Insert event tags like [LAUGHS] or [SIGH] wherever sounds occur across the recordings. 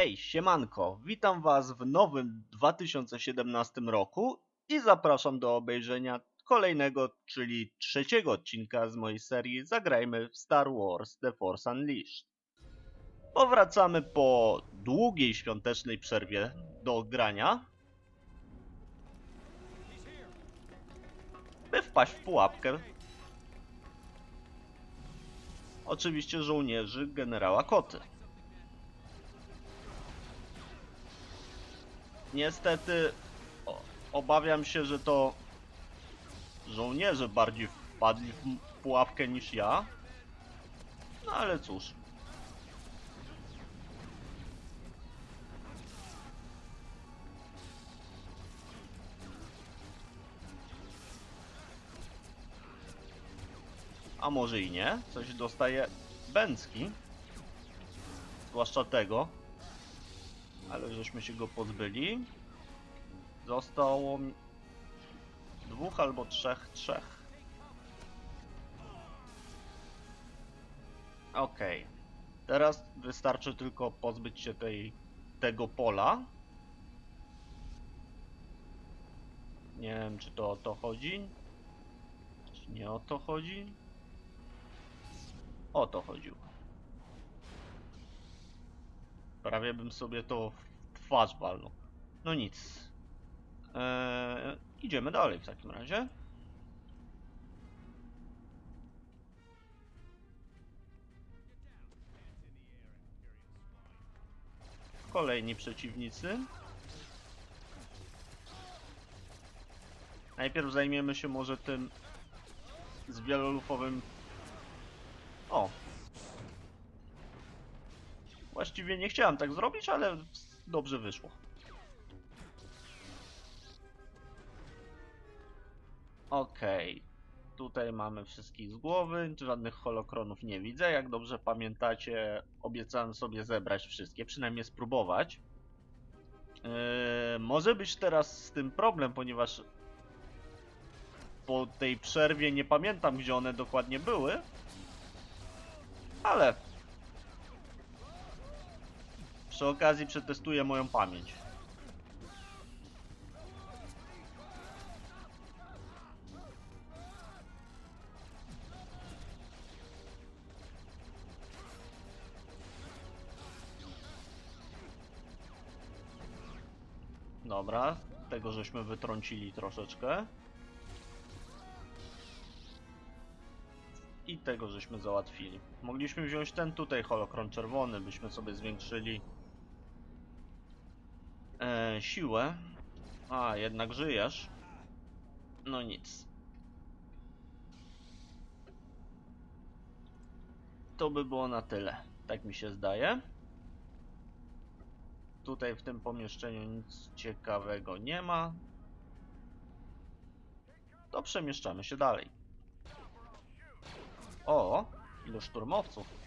Hej, siemanko, witam was w nowym 2017 roku i zapraszam do obejrzenia kolejnego, czyli trzeciego odcinka z mojej serii Zagrajmy w Star Wars The Force Unleashed. Powracamy po długiej świątecznej przerwie do grania, by wpaść w pułapkę. Oczywiście żołnierzy generała Koty. Niestety o, obawiam się, że to żołnierze bardziej wpadli w pułapkę niż ja. No ale cóż. A może i nie? Coś dostaje Bęcki. Zwłaszcza tego. Ale żeśmy się go pozbyli. Zostało dwóch albo trzech, trzech. Okej. Teraz wystarczy tylko pozbyć się tej, tego pola. Nie wiem, czy to o to chodzi. Czy nie o to chodzi? O to chodziło. Prawie bym sobie to w twarz walnął. No nic. Eee, idziemy dalej w takim razie. Kolejni przeciwnicy. Najpierw zajmiemy się może tym z wielolufowym. Właściwie nie chciałem tak zrobić, ale dobrze wyszło. Okej. Tutaj mamy wszystkich z głowy, żadnych holokronów nie widzę. Jak dobrze pamiętacie, obiecałem sobie zebrać wszystkie, przynajmniej spróbować. Yy, może być teraz z tym problem, ponieważ po tej przerwie nie pamiętam, gdzie one dokładnie były. Ale przy okazji przetestuję moją pamięć. Dobra, tego żeśmy wytrącili troszeczkę. I tego żeśmy załatwili. Mogliśmy wziąć ten tutaj holokron czerwony, byśmy sobie zwiększyli siłę. A, jednak żyjesz. No nic. To by było na tyle. Tak mi się zdaje. Tutaj w tym pomieszczeniu nic ciekawego nie ma. To przemieszczamy się dalej. O, ilu szturmowców.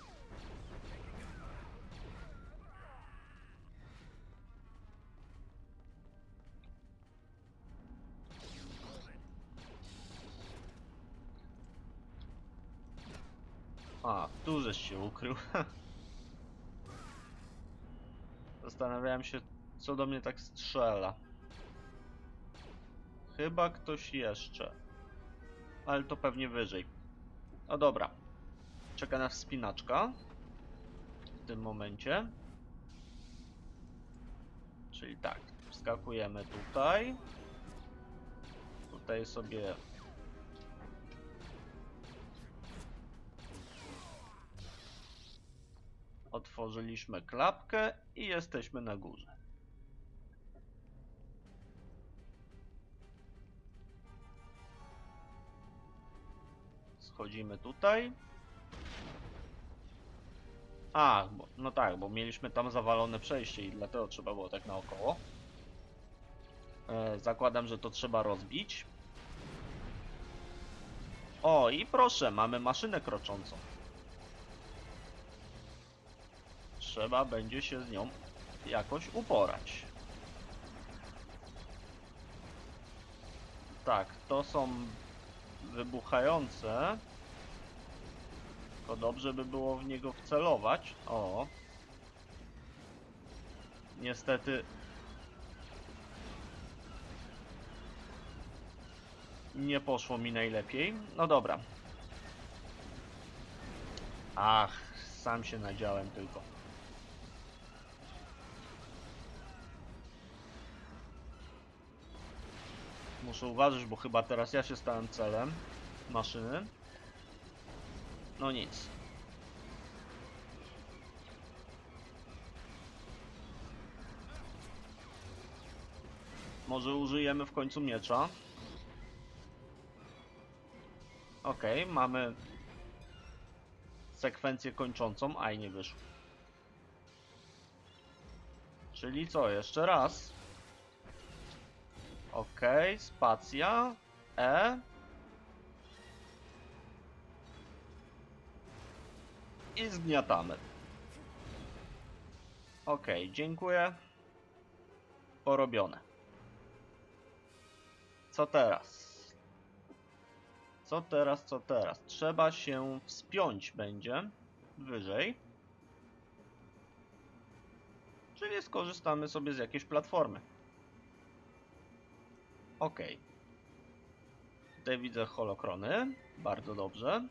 A, tu żeś się ukrył. [LAUGHS] Zastanawiałem się, co do mnie tak strzela. Chyba ktoś jeszcze. Ale to pewnie wyżej. No dobra. Czeka nas wspinaczka. W tym momencie. Czyli tak, wskakujemy tutaj. Tutaj sobie Otworzyliśmy klapkę i jesteśmy na górze. Schodzimy tutaj. A, bo, no tak, bo mieliśmy tam zawalone przejście i dlatego trzeba było tak naokoło. E, zakładam, że to trzeba rozbić. O, i proszę, mamy maszynę kroczącą. Trzeba będzie się z nią jakoś uporać. Tak, to są wybuchające. Tylko dobrze by było w niego wcelować. O. Niestety... Nie poszło mi najlepiej. No dobra. Ach, sam się nadziałem tylko. Muszę uważać, bo chyba teraz ja się stałem celem maszyny. No nic. Może użyjemy w końcu miecza. Okej, mamy sekwencję kończącą, aj nie wyszło. Czyli co, jeszcze raz. Okej, spacja, E. I zgniatamy. Okej, dziękuję. Porobione. Co teraz? Co teraz, co teraz? Trzeba się wspiąć będzie wyżej. Czyli skorzystamy sobie z jakiejś platformy. Ok. Tutaj widzę holokrony. Bardzo dobrze.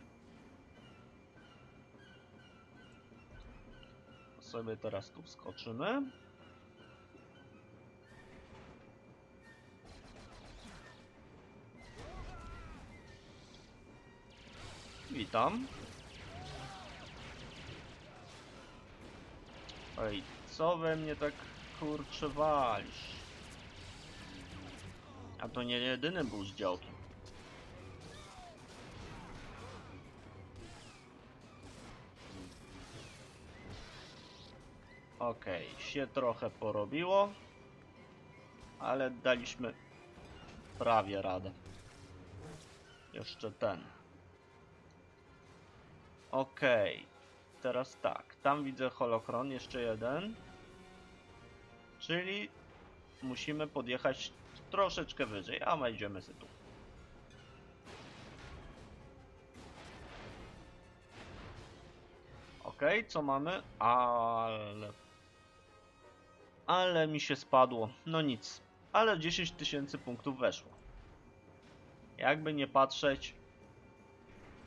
Sobie teraz tu wskoczymy. Witam. Oj, co we mnie tak kurczę walisz? A to nie jedyny był z działki. Okej, się trochę porobiło, ale daliśmy prawie radę. Jeszcze ten. Okej, teraz tak, tam widzę holokron, jeszcze jeden. Czyli musimy podjechać troszeczkę wyżej, a my idziemy sobie tu. Okej, co mamy? Ale... Ale mi się spadło. No nic. Ale 10 tysięcy punktów weszło. Jakby nie patrzeć,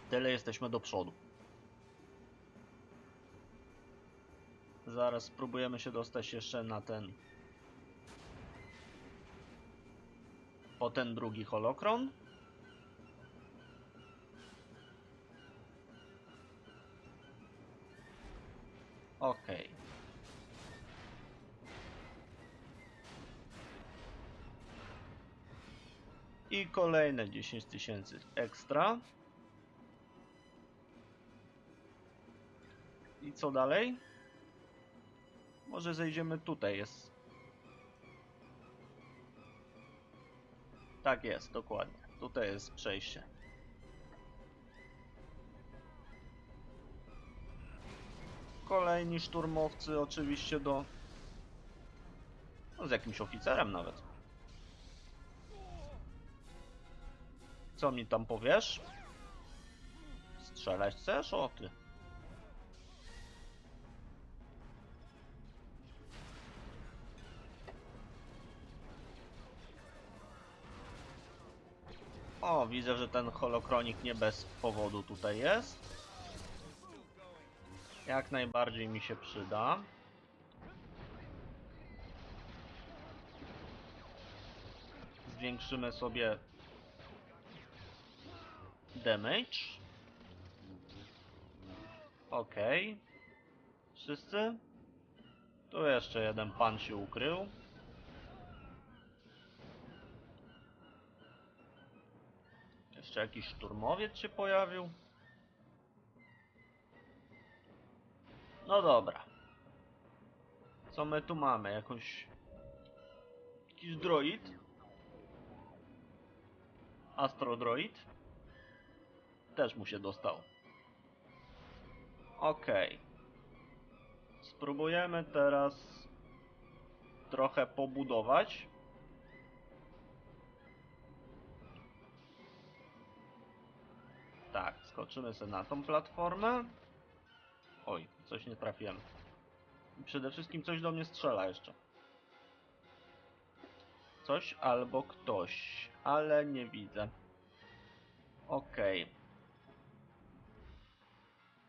tyle jesteśmy do przodu. Zaraz spróbujemy się dostać jeszcze na ten po ten drugi holokron. Okej. I kolejne 10 tysięcy ekstra. I co dalej? Może zejdziemy tutaj, jest Tak jest, dokładnie. Tutaj jest przejście. Kolejni szturmowcy oczywiście do... No, z jakimś oficerem nawet. Co mi tam powiesz? Strzelać chcesz? O ty. Widzę, że ten holokronik nie bez powodu tutaj jest. Jak najbardziej mi się przyda. Zwiększymy sobie damage. Ok. Wszyscy? Tu jeszcze jeden pan się ukrył. Jeszcze jakiś szturmowiec się pojawił. No dobra. Co my tu mamy? Jakąś... Jakiś droid? Astrodroid? Też mu się dostał. Okej. Spróbujemy teraz trochę pobudować. Tak, skoczymy sobie na tą platformę. Oj, coś nie trafiłem. Przede wszystkim coś do mnie strzela jeszcze. Coś albo ktoś, ale nie widzę. Okej.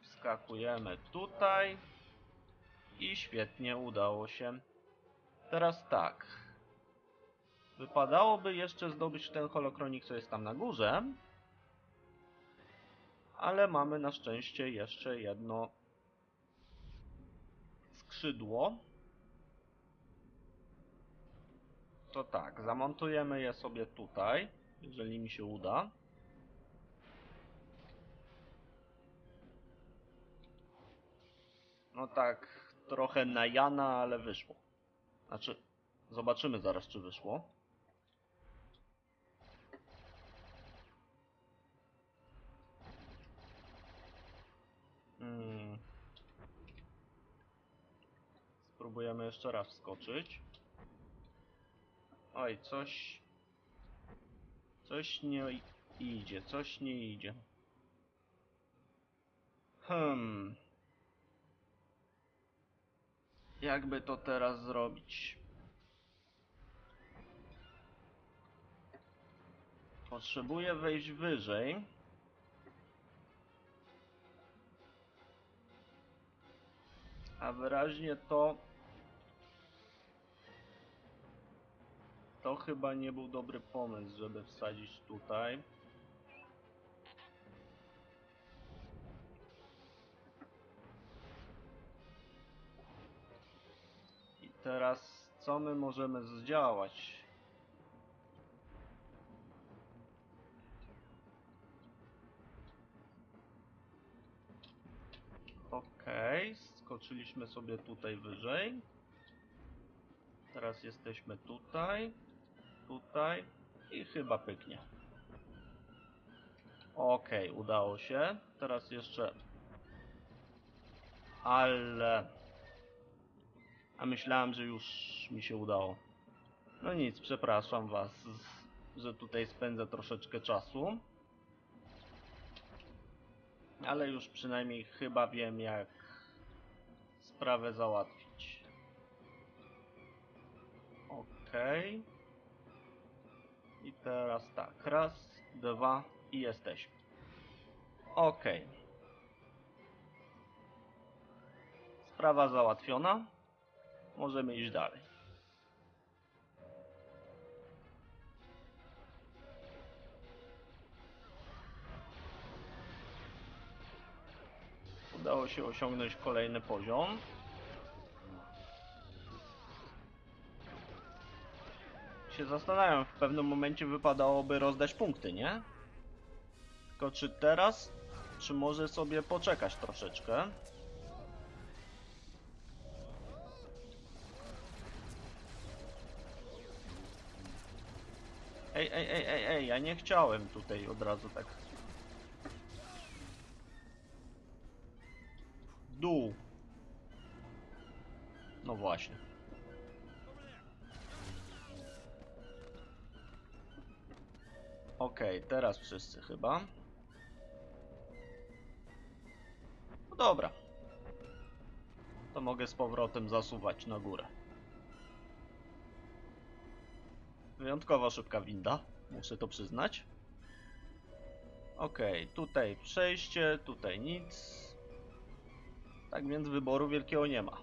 Wskakujemy tutaj. I świetnie udało się. Teraz tak. Wypadałoby jeszcze zdobyć ten holokronik, co jest tam na górze. Ale mamy na szczęście jeszcze jedno skrzydło. To tak, zamontujemy je sobie tutaj, jeżeli mi się uda. No tak, trochę na Jana, ale wyszło. Znaczy, zobaczymy zaraz, czy wyszło. Hmm. Spróbujemy jeszcze raz wskoczyć. Oj, coś... Coś nie idzie, coś nie idzie. Hmm. Jakby to teraz zrobić? Potrzebuję wejść wyżej. A wyraźnie to... To chyba nie był dobry pomysł, żeby wsadzić tutaj. I teraz co my możemy zdziałać? Okej, skoczyliśmy sobie tutaj wyżej. Teraz jesteśmy tutaj, tutaj i chyba pyknie. Okej, udało się. Teraz jeszcze... Ale... A myślałem, że już mi się udało. No nic, przepraszam was, że tutaj spędzę troszeczkę czasu. Ale już przynajmniej chyba wiem jak sprawę załatwić. Okej. I teraz tak, raz, dwa i jesteśmy. Okej. Sprawa załatwiona. Możemy iść dalej. Udało się osiągnąć kolejny poziom. Się zastanawiam, w pewnym momencie wypadałoby rozdać punkty, nie? Tylko czy teraz, czy może sobie poczekać troszeczkę? Ej, ej, ej, ej, ej, ja nie chciałem tutaj od razu tak. Dół. No właśnie. Okej, teraz wszyscy chyba. No dobra. To mogę z powrotem zasuwać na górę. Wyjątkowo szybka winda, muszę to przyznać. Okej, tutaj przejście, tutaj nic. Tak więc wyboru wielkiego nie ma.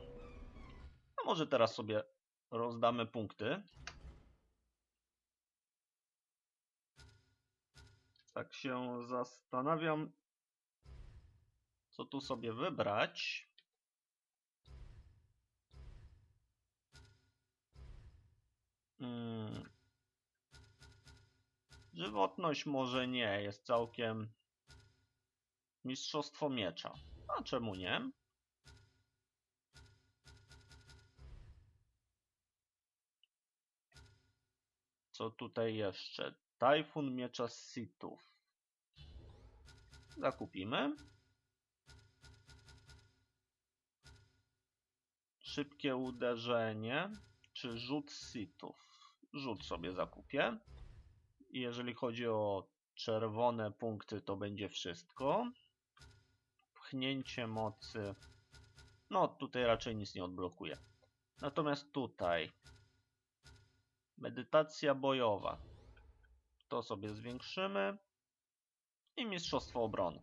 A może teraz sobie rozdamy punkty. Tak się zastanawiam, co tu sobie wybrać. Hmm. Żywotność może nie, jest całkiem mistrzostwo miecza. A czemu nie? Co tutaj jeszcze? Tajfun miecza Sithów. Zakupimy. Szybkie uderzenie, czy rzut Sithów? Rzut sobie zakupię. Jeżeli chodzi o czerwone punkty, to będzie wszystko. Pchnięcie mocy No, tutaj raczej nic nie odblokuje. Natomiast tutaj medytacja bojowa. To sobie zwiększymy. I mistrzostwo obrony.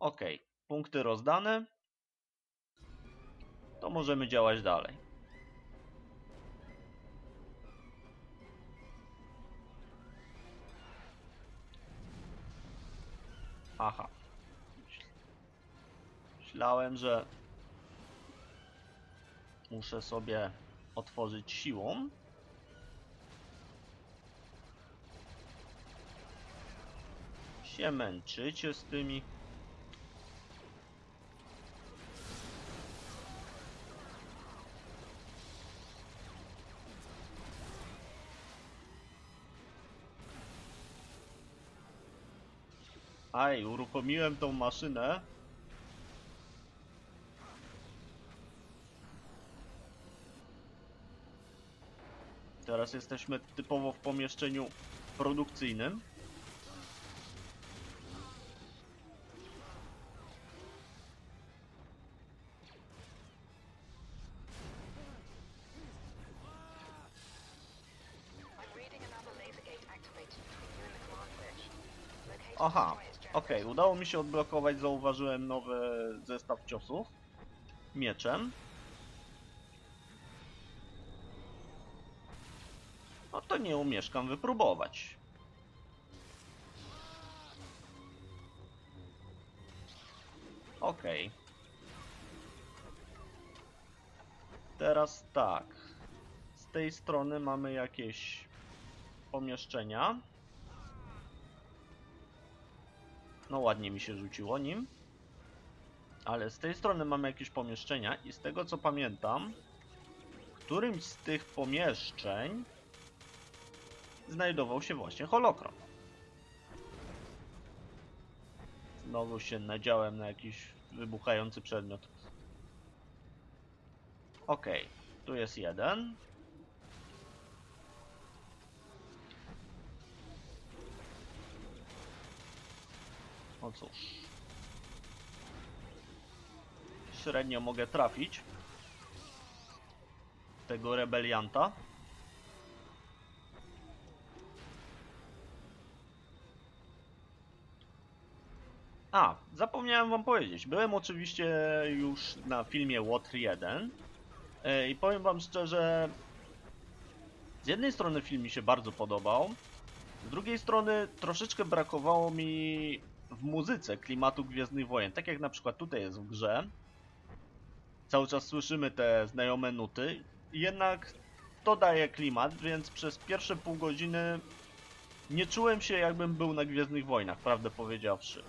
Ok, punkty rozdane. To możemy działać dalej. Aha. Myślałem, że muszę sobie otworzyć siłą. Się męczycie z tymi. Aj, uruchomiłem tą maszynę. Teraz jesteśmy typowo w pomieszczeniu produkcyjnym. Aha, okej, udało mi się odblokować, zauważyłem nowy zestaw ciosów mieczem. No to nie umieszkam wypróbować. Okej. Teraz tak. Z tej strony mamy jakieś pomieszczenia. No ładnie mi się rzuciło nim. Ale z tej strony mamy jakieś pomieszczenia i z tego co pamiętam, w którymś z tych pomieszczeń znajdował się właśnie holokron. Znowu się nadziałem na jakiś wybuchający przedmiot. Okej, tu jest jeden. No cóż. Średnio mogę trafić tego rebelianta. A, zapomniałem wam powiedzieć. Byłem oczywiście już na filmie Łotr 1 e, i powiem wam szczerze, z jednej strony film mi się bardzo podobał, z drugiej strony troszeczkę brakowało mi w muzyce klimatu Gwiezdnych Wojen. Tak jak na przykład tutaj jest w grze. Cały czas słyszymy te znajome nuty. Jednak to daje klimat, więc przez pierwsze pół godziny nie czułem się jakbym był na Gwiezdnych Wojnach, prawdę powiedziawszy.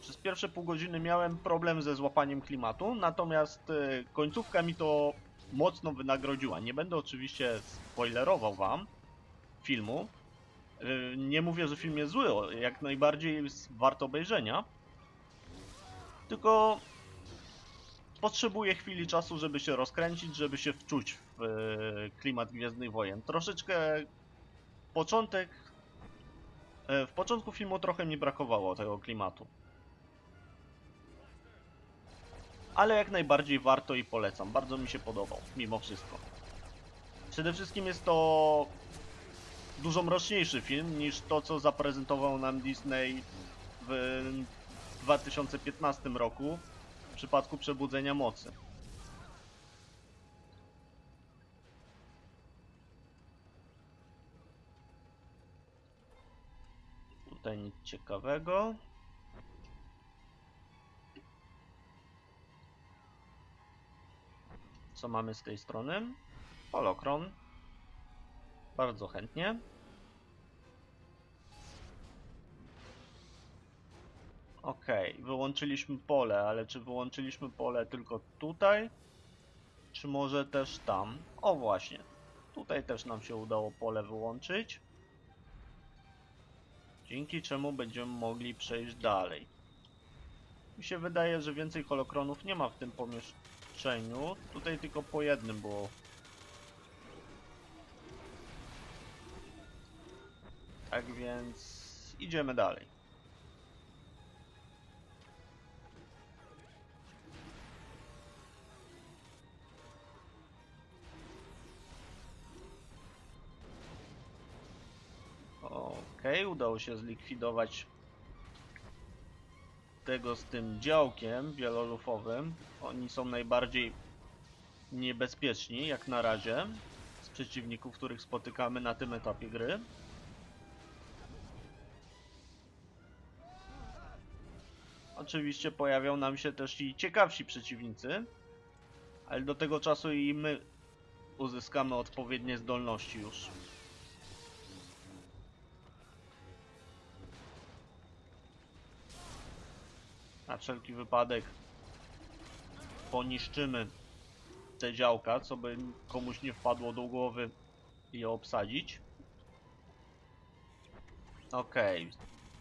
Przez pierwsze pół godziny miałem problem ze złapaniem klimatu, natomiast y, końcówka mi to mocno wynagrodziła. Nie będę oczywiście spoilerował wam filmu, Nie mówię, że film jest zły, jak najbardziej jest wart obejrzenia. Tylko potrzebuję chwili czasu, żeby się rozkręcić, żeby się wczuć w y, klimat Gwiezdnych Wojen. Troszeczkę początek. y, W początku filmu trochę mi brakowało tego klimatu. Ale jak najbardziej warto i polecam. Bardzo mi się podobał, mimo wszystko. Przede wszystkim jest to dużo mroczniejszy film niż to, co zaprezentował nam Disney w 2015 roku w przypadku Przebudzenia Mocy. Tutaj nic ciekawego. Co mamy z tej strony? Holokron. Bardzo chętnie. Okej, wyłączyliśmy pole, ale czy wyłączyliśmy pole tylko tutaj? Czy może też tam? O właśnie, tutaj też nam się udało pole wyłączyć. Dzięki czemu będziemy mogli przejść dalej. Mi się wydaje, że więcej holokronów nie ma w tym pomieszczeniu. Tutaj tylko po jednym było Tak więc idziemy dalej. Okej, udało się zlikwidować tego z tym działkiem wielolufowym. Oni są najbardziej niebezpieczni jak na razie z przeciwników, których spotykamy na tym etapie gry. Oczywiście pojawią nam się też i ciekawsi przeciwnicy, ale do tego czasu i my uzyskamy odpowiednie zdolności już. Na wszelki wypadek poniszczymy te działka, co by komuś nie wpadło do głowy je obsadzić. Okej.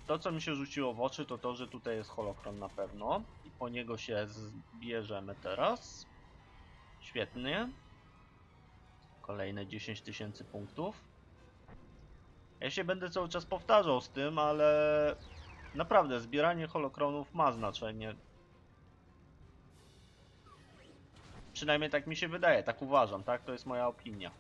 To co mi się rzuciło w oczy to to, że tutaj jest holokron na pewno i po niego się zbierzemy teraz. Świetnie. Kolejne 10 tysięcy punktów. Ja się będę cały czas powtarzał z tym, ale naprawdę zbieranie holokronów ma znaczenie. Przynajmniej tak mi się wydaje, tak uważam, tak? To jest moja opinia.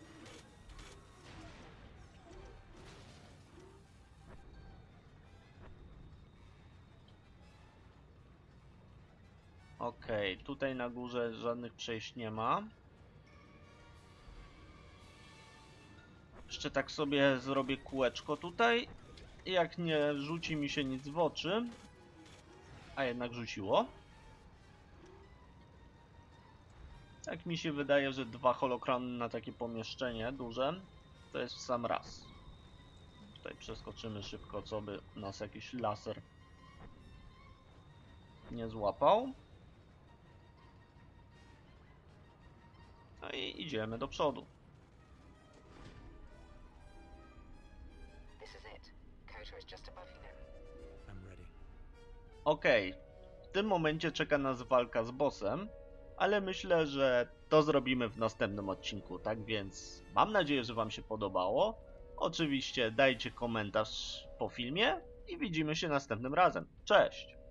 Okej, tutaj na górze żadnych przejść nie ma. Jeszcze tak sobie zrobię kółeczko tutaj. Jak nie rzuci mi się nic w oczy, a jednak rzuciło. Tak mi się wydaje, że dwa holokrony na takie pomieszczenie duże to jest w sam raz. Tutaj przeskoczymy szybko, co by nas jakiś laser nie złapał. No i idziemy do przodu. Okej, w tym momencie czeka nas walka z bossem, ale myślę, że to zrobimy w następnym odcinku, tak więc mam nadzieję, że Wam się podobało. Oczywiście dajcie komentarz po filmie i widzimy się następnym razem. Cześć!